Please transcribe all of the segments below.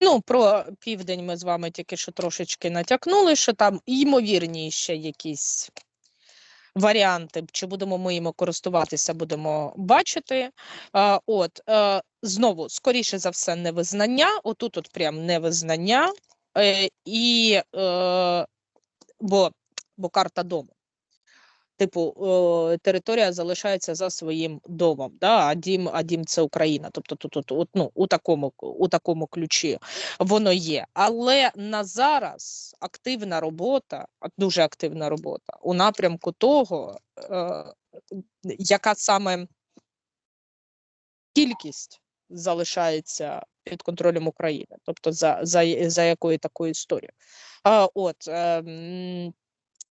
Ну, про південь ми з вами тільки що трошечки натякнули, що там ймовірні ще якісь варіанти, чи будемо ми їм користуватися, будемо бачити. А, от е, знову, скоріше за все, невизнання. Отут, от прям невизнання, е, і е, бо, бо карта дому. Типу, територія залишається за своїм домом, да? а дім, а дім це Україна. Тобто тут, от, от, ну, у такому у такому ключі воно є. Але на зараз активна робота, дуже активна робота у напрямку того, е, яка саме кількість залишається під контролем України, тобто за за, за якою такою історією. А, От е,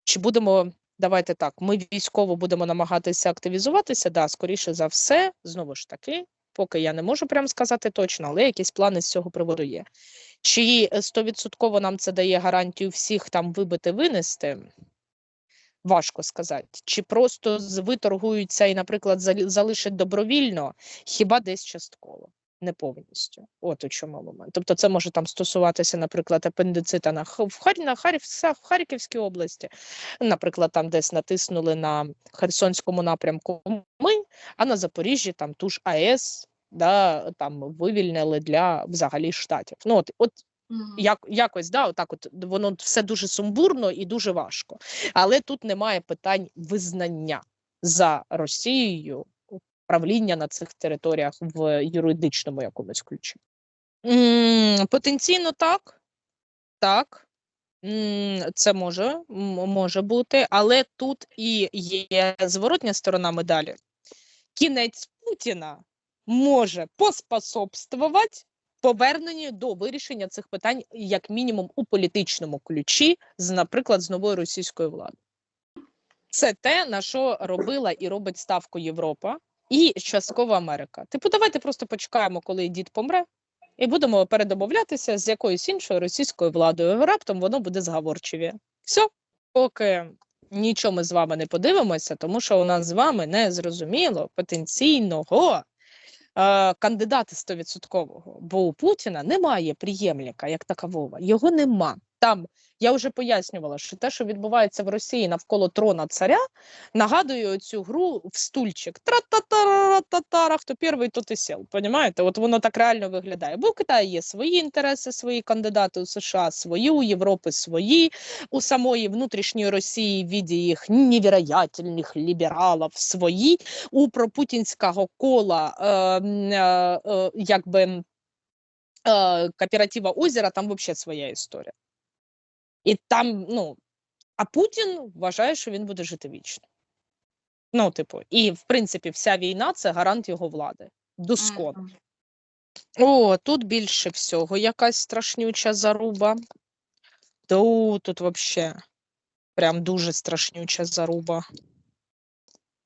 чи будемо давайте так, ми військово будемо намагатися активізуватися. Да, скоріше за все, знову ж таки, поки я не можу прямо сказати точно, але якісь плани з цього приводу є. Чи стовідсотково нам це дає гарантію всіх там вибити, винести? Важко сказати, чи просто виторгуються і, наприклад, залишать добровільно, хіба десь частково не повністю. От у чому момент. Тобто, це може там стосуватися, наприклад, апендицита на в, Хар... на Харів... в Харківській області, наприклад, там десь натиснули на Херсонському напрямку ми, а на Запоріжжі там ту ж АЕС да, там вивільнили для взагалі штатів. Ну от, от як якось да, отак, от воно все дуже сумбурно і дуже важко, але тут немає питань визнання за Росією правління на цих територіях в юридичному якомусь ключі. Потенційно так, так. Це може може бути, але тут і є зворотня сторона медалі. Кінець Путіна може поспособствувати поверненню до вирішення цих питань, як мінімум, у політичному ключі, з, наприклад, з новою російською владою. Це те, на що робила і робить ставку Європа і частково Америка. Типу, давайте просто почекаємо, коли дід помре, і будемо передомовлятися з якоюсь іншою російською владою. Раптом воно буде зговорчиві. Все, поки нічого ми з вами не подивимося, тому що у нас з вами не зрозуміло потенційного. Е, кандидата стовідсоткового, бо у Путіна немає приємника як такового, його нема. Там я вже пояснювала, що те, що відбувається в Росії навколо трона царя, нагадує цю гру в стульчик. Тра-та-та-ра-та-тара, хто перший, то і сел. Понімаєте? От воно так реально виглядає. Бо в Китаї є свої інтереси, свої кандидати у США, свої, у Європи свої, у самої внутрішньої Росії в віді їх невероятельних лібералів свої, у пропутінського кола е, е, е, якби. Е, кооператива озера там взагалі своя історія. І там, ну, а Путін вважає, що він буде жити вічно. Ну, типу, і в принципі, вся війна це гарант його влади. Доскон. О, тут більше всього якась страшнюча заруба. Тут, тут взагалі прям дуже страшнюча заруба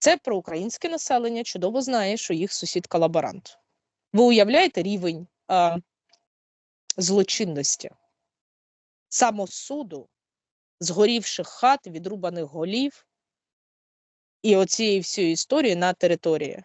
Це проукраїнське населення чудово знає, що їх сусід колаборант. Ви уявляєте рівень а, злочинності, самосуду, згорівших хат, відрубаних голів і оцієї всієї історії на території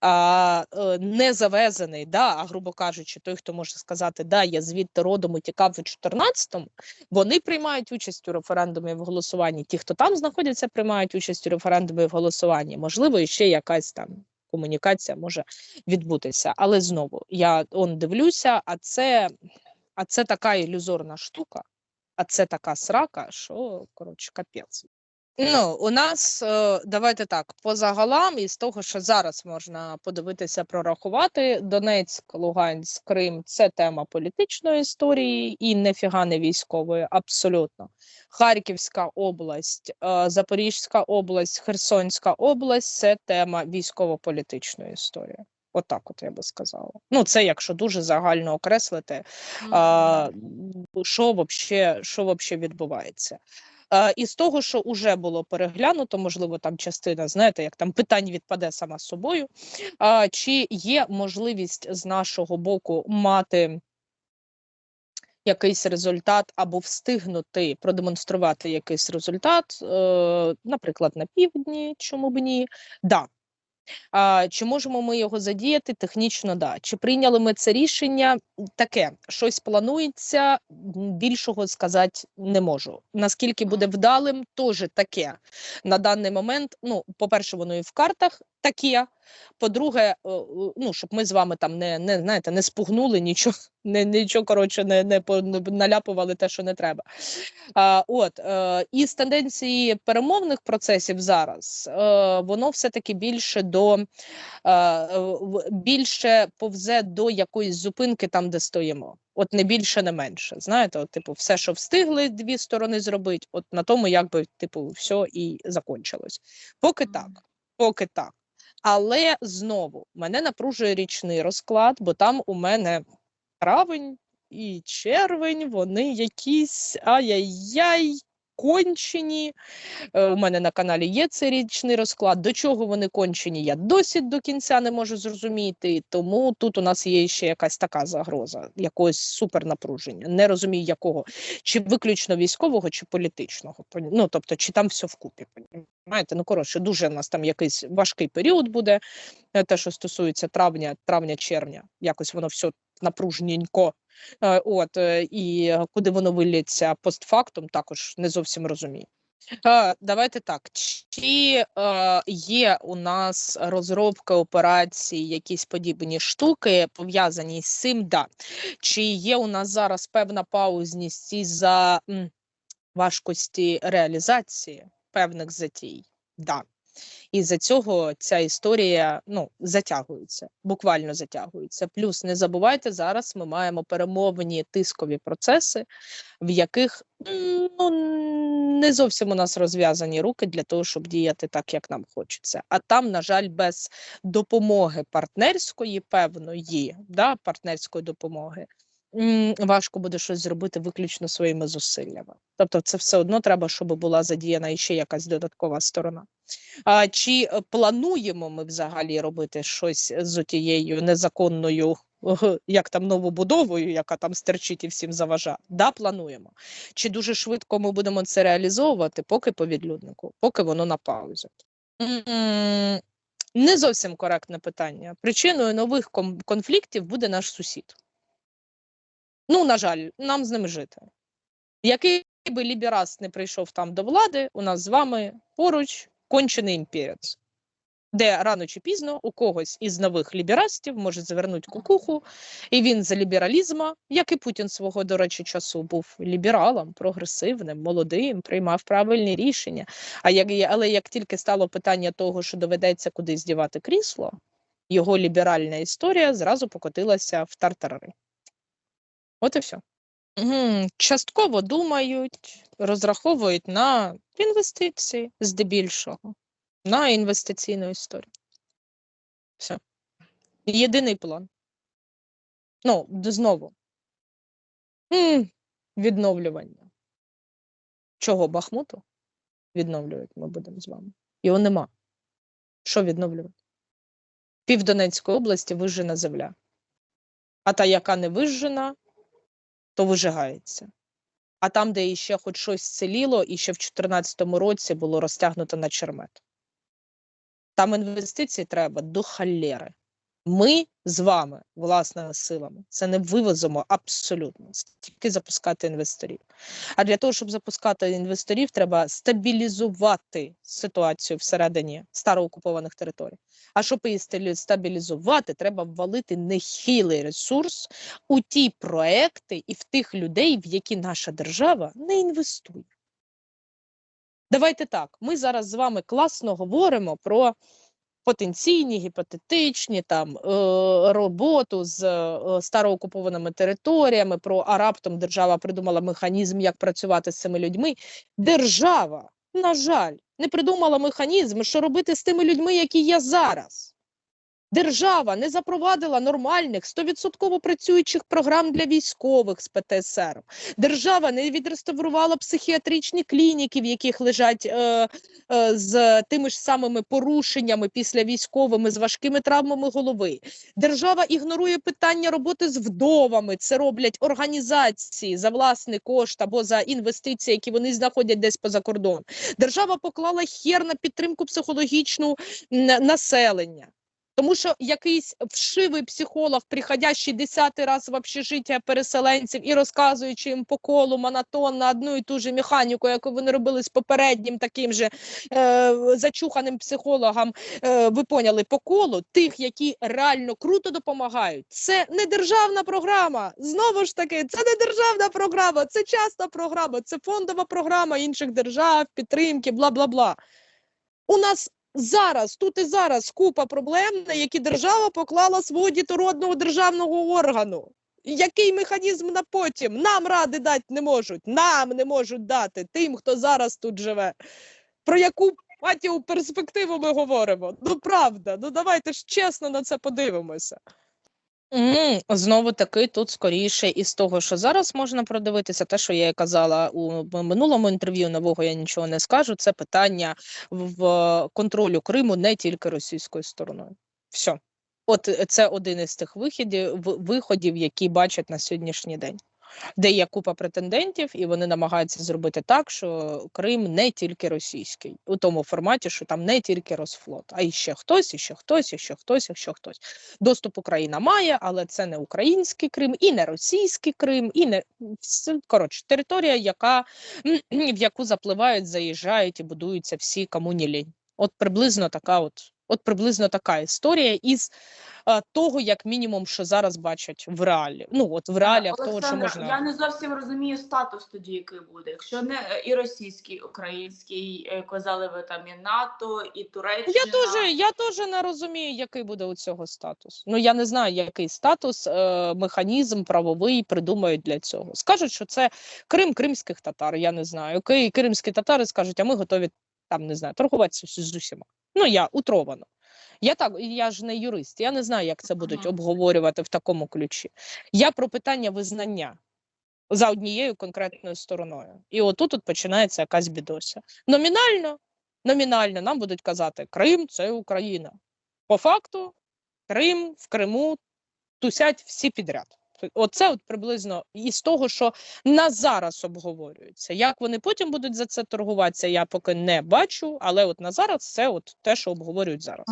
а, е, не завезений, да, а грубо кажучи, той, хто може сказати, да, я звідти родом і тікав у 14-му, вони приймають участь у референдумі в голосуванні. Ті, хто там знаходяться, приймають участь у референдумі в голосуванні. Можливо, ще якась там комунікація може відбутися. Але знову я он дивлюся, а це, а це така ілюзорна штука, а це така срака, що коротше капець. Ну, у нас е, давайте так, по загалам, із того, що зараз можна подивитися, прорахувати Донецьк, Луганськ, Крим це тема політичної історії і нефіга не військової, абсолютно. Харківська область, е, Запорізька область, Херсонська область це тема військово-політичної історії. Отак, от, от я би сказала. Ну, це якщо дуже загально окреслити, а, що взагалі що відбувається. І з того, що вже було переглянуто, можливо, там частина, знаєте, як там питань відпаде сама собою. Чи є можливість з нашого боку мати якийсь результат або встигнути продемонструвати якийсь результат, е, наприклад, на півдні, чому б ні? Да, а, Чи можемо ми його задіяти? Технічно, да. Чи прийняли ми це рішення? Таке щось планується, більшого сказати не можу. Наскільки буде вдалим, теж таке на даний момент. Ну, по-перше, воно і в картах таке. По-друге, ну, щоб ми з вами там не, не, знаєте, не спугнули нічого, не, нічого коротше, не, не, наляпували те, що не треба. А, от, е, і з тенденції перемовних процесів зараз е, воно все-таки більше до е, більше повзе до якоїсь зупинки там, де стоїмо. От не більше, не менше. Знаєте, от, типу, все, що встигли дві сторони зробити, от на тому, якби, типу, все і закончилось. Поки так, поки так. Але знову мене напружує річний розклад, бо там у мене травень і червень, вони якісь ай-яй-яй, кончені. Е, У мене на каналі є цей річний розклад. До чого вони кончені, я досі до кінця не можу зрозуміти. Тому тут у нас є ще якась така загроза, якогось супернапруження. Не розумію, якого, чи виключно військового, чи політичного. Ну, тобто, чи там все вкупі. Понімаєте? Ну, коротше, дуже у нас там якийсь важкий період буде. е, Те, що стосується травня, травня-червня, якось воно все напружненько. Е, От е, і куди воно виліться постфактум, також не зовсім розумію. Е, Давайте так. Чи е, є у нас розробка операцій, якісь подібні штуки пов'язані з цим? Да. Чи є у нас зараз певна паузність із-за важкості реалізації певних затій? Да. І за цього ця історія ну, затягується, буквально затягується. Плюс не забувайте, зараз ми маємо перемовні тискові процеси, в яких ну, не зовсім у нас розв'язані руки для того, щоб діяти так, як нам хочеться. А там, на жаль, без допомоги партнерської, певної, да, партнерської допомоги. Важко буде щось зробити виключно своїми зусиллями. Тобто, це все одно треба, щоб була задіяна іще якась додаткова сторона. А, чи е, плануємо ми взагалі робити щось з тією незаконною, як там новобудовою, яка там стерчить і всім заважає? Да, плануємо. Чи дуже швидко ми будемо це реалізовувати, поки по відлюднику, поки воно на паузі? Не зовсім коректне питання. Причиною нових конфліктів буде наш сусід. Ну, на жаль, нам з ним жити. Який би ліберас не прийшов там до влади, у нас з вами поруч кончений імперець, де рано чи пізно у когось із нових ліберастів може завернути кукуху, і він за лібералізма, як і Путін свого, до речі, часу був лібералом, прогресивним, молодим, приймав правильні рішення. А як, але як тільки стало питання того, що доведеться кудись дівати крісло, його ліберальна історія зразу покотилася в тартарари. От і все. Частково думають, розраховують на інвестиції здебільшого, на інвестиційну історію. Все. Єдиний план. Ну, знову. Відновлювання. Чого Бахмуту? Відновлювати ми будемо з вами. Його нема. Що відновлювати? Пів Донецької області вижжена земля. А та, яка не вижжена, то вижигається. А там, де іще хоч щось целіло, і ще в 2014 році було розтягнуто на чермет. Там інвестицій треба до халєри. Ми з вами, власними силами, це не вивозимо абсолютно, тільки запускати інвесторів. А для того, щоб запускати інвесторів, треба стабілізувати ситуацію всередині староокупованих територій. А щоб її стабілізувати, треба ввалити нехилий ресурс у ті проекти і в тих людей, в які наша держава не інвестує. Давайте так. Ми зараз з вами класно говоримо про потенційні, гіпотетичні там е, роботу з е, староокупованими територіями. Про а раптом держава придумала механізм, як працювати з цими людьми. Держава, на жаль, не придумала механізм, що робити з тими людьми, які є зараз. Держава не запровадила нормальних 100% працюючих програм для військових з ПТСР. Держава не відреставрувала психіатричні клініки, в яких лежать е, е, з тими ж самими порушеннями після військовими з важкими травмами голови. Держава ігнорує питання роботи з вдовами. Це роблять організації за власний кошт або за інвестиції, які вони знаходять десь поза кордон. Держава поклала хер на підтримку психологічну населення. Тому що якийсь вшивий психолог, приходящий десятий раз в общежиття переселенців і розказуючи їм по колу монотонно одну і ту ж механіку, яку вони робили з попереднім таким же е, зачуханим психологом, е, ви поняли, по колу тих, які реально круто допомагають. Це не державна програма. Знову ж таки, це не державна програма, це частна програма, це фондова програма інших держав, підтримки, бла бла бла. У нас зараз, тут і зараз купа проблем, на які держава поклала свого дітородного державного органу. Який механізм на потім? Нам ради дати не можуть, нам не можуть дати тим, хто зараз тут живе. Про яку матів перспективу ми говоримо? Ну правда, ну давайте ж чесно на це подивимося. М, Знову таки, тут скоріше із того, що зараз можна продивитися, те, що я і казала у минулому інтерв'ю, нового я нічого не скажу. Це питання в контролю Криму не тільки російською стороною. Все. От е, це один із тих вихідів виходів, які бачать на сьогоднішній день, де є купа претендентів, і вони намагаються зробити так, що Крим не тільки російський, у тому форматі, що там не тільки Росфлот, а і ще хтось, і ще хтось, і ще хтось, і ще хтось. Доступ Україна має, але це не український Крим, і не російський Крим, і не коротше, територія, яка в яку запливають, заїжджають і будуються всі кому не лінь. От приблизно така, от, от приблизно така історія із е, того, як мінімум, що зараз бачать в реалі. Ну от в реаліях того, що Олександра, можна. Я не зовсім розумію статус тоді, який буде. Якщо не е, і російський, і український, е, казали ви там і НАТО, і Туреччина. Я теж, я теж не розумію, який буде у цього статус. Ну я не знаю, який статус, е, механізм правовий придумають для цього. Скажуть, що це Крим кримських татар. Я не знаю. Кримські татари скажуть, а ми готові там не знаю, торгуватися з усіма. Ну я утровано. Я так, я ж не юрист, я не знаю, як це будуть Ага. обговорювати в такому ключі. Я про питання визнання за однією конкретною стороною. І отут от починається якась бідося. Номінально номінально нам будуть казати Крим це Україна. По факту, Крим в Криму тусять всі підряд. Оце от приблизно із того, що на зараз обговорюється. Як вони потім будуть за це торгуватися, я поки не бачу, але от на зараз це от те, що обговорюють зараз.